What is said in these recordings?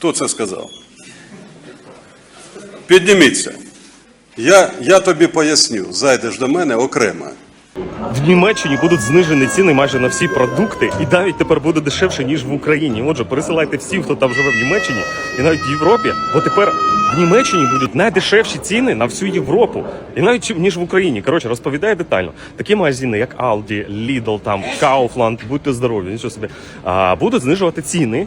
Хто це сказав? Підніміться. Я, я тобі поясню, зайдеш до мене окремо. В Німеччині будуть знижені ціни майже на всі продукти, і навіть тепер буде дешевше ніж в Україні. Отже, пересилайте всім, хто там живе в Німеччині, і навіть в Європі, бо тепер в Німеччині будуть найдешевші ціни на всю Європу, і навіть ніж в Україні. Коротше, розповідаю детально. Такі магазини, як Aldi, Lidl, там Kaufland, будьте здорові, нічого собі, будуть знижувати ціни.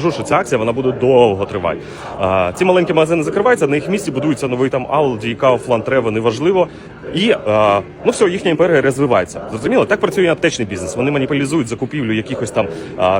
що ця акція вона буде довго тривати. Ці маленькі магазини закриваються, на їх місці будуються новий там Aldi, Kaufland, Rewe, неважливо. І ну все, їхня імперія розвивається. Зрозуміло, так працює аптечний бізнес. Вони маніпулізують закупівлю якихось там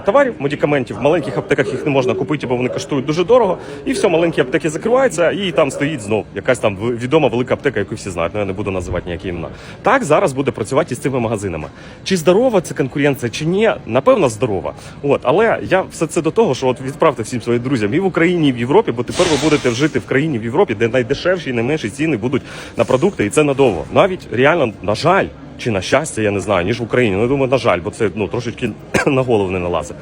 товарів, медикаментів. В маленьких аптеках їх не можна купити, бо вони коштують дуже дорого. І все, маленькі аптеки закриваються, і там стоїть знов якась там відома велика аптека, яку всі знають. Ну я не буду називати ніякі імена. Так зараз буде працювати із цими магазинами. Чи здорова це конкуренція, чи ні? Напевно, здорова. От, але я все це до того, що от відправте всім своїм друзям і в Україні, і в Європі, бо тепер ви будете жити в країні в Європі, де найдешевші і найменші ціни будуть на продукти, і це надовго. Навіть реально, на жаль. Чи на щастя, я не знаю, ніж в Україні. Ну, я думаю, на жаль, бо це ну трошечки на голову не налазить.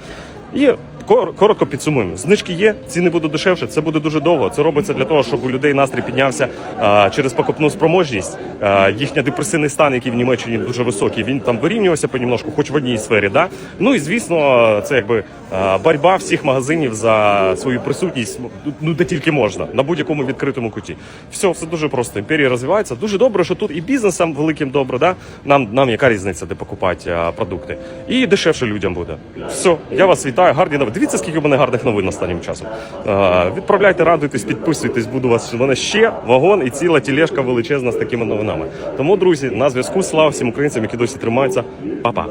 І коротко підсумуємо. Знижки є, ціни будуть дешевше. Це буде дуже довго. Це робиться для того, щоб у людей настрій піднявся а, через покупну спроможність. А, їхня депресивний стан, який в Німеччині дуже високий, він там вирівнювався понемножку, хоч в одній сфері. Да? Ну і звісно, це якби а, боротьба всіх магазинів за свою присутність, ну де тільки можна, на будь-якому відкритому куті. Все, все дуже просто. Імперія розвивається. Дуже добре, що тут і бізнесам великим добре. Да? Нам, нам яка різниця, де покупати а, продукти. І дешевше людям буде. Все, я вас вітаю. Гарні новини. Дивіться, скільки в мене гарних новин останнім часом. А, відправляйте, радуйтесь, підписуйтесь. Буду вас. У мене ще вагон і ціла тілешка величезна з такими новинами. Тому, друзі, на зв'язку. Слава всім українцям, які досі тримаються. Па-па.